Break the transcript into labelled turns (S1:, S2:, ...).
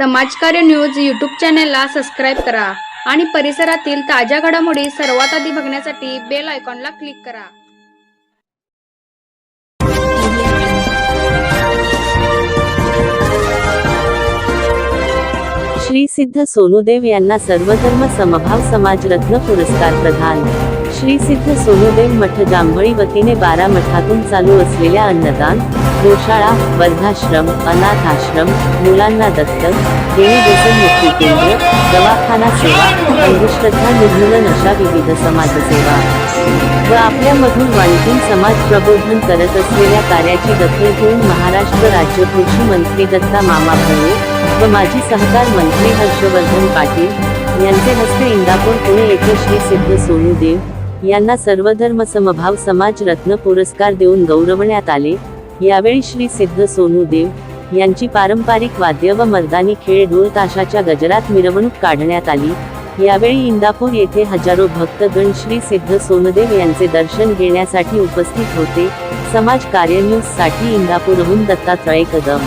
S1: समाजकार्य news YouTube चॅनेलला subscribe करा आणि परिसरातील ताज्या घडामोडी सर्वात आधी बघण्यासाठी बेल आयकॉनला क्लिक करा.
S2: श्री सिद्ध सोनुदेव यांना सर्वधर्म समभाव समाज रत्न पुरस्कार प्रदान. श्री सिद्ध सोनुदेव मठ जांभळी वतीने बारा मठातून चालू असलेल्या अन्नदान गोशाळा वर्धाश्रम अनाथ आश्रम मुलांना दत्तक देणी व्यसन मुक्ती केंद्र दवाखाना सेवा अंधश्रद्धा निर्मूलन अशा विविध समाजसेवा व आपल्यामधून वाणिज्य समाज प्रबोधन करत असलेल्या कार्याची दखल घेऊन महाराष्ट्र राज्य कृषी मंत्री दत्ता मामा भरणे व माजी सहकार मंत्री हर्षवर्धन पाटील यांचे हस्ते इंदापूर पुणे येथे श्री सिद्ध सोनूदेव यांना सर्वधर्म समभाव समाज रत्न पुरस्कार देऊन गौरवण्यात आले. यावेळी श्री सिद्ध सोनूदेव यांची पारंपरिक वाद्य व मर्दानी खेळ ढोल ताशाच्या गजरात मिरवणूक काढण्यात आली. यावेळी इंदापूर येथे हजारो भक्तगण श्री सिद्ध सोनदेव यांचे दर्शन घेण्यासाठी उपस्थित होते. समाज कार्य न्यूजसाठी इंदापूरहून दत्तात्रय कदम.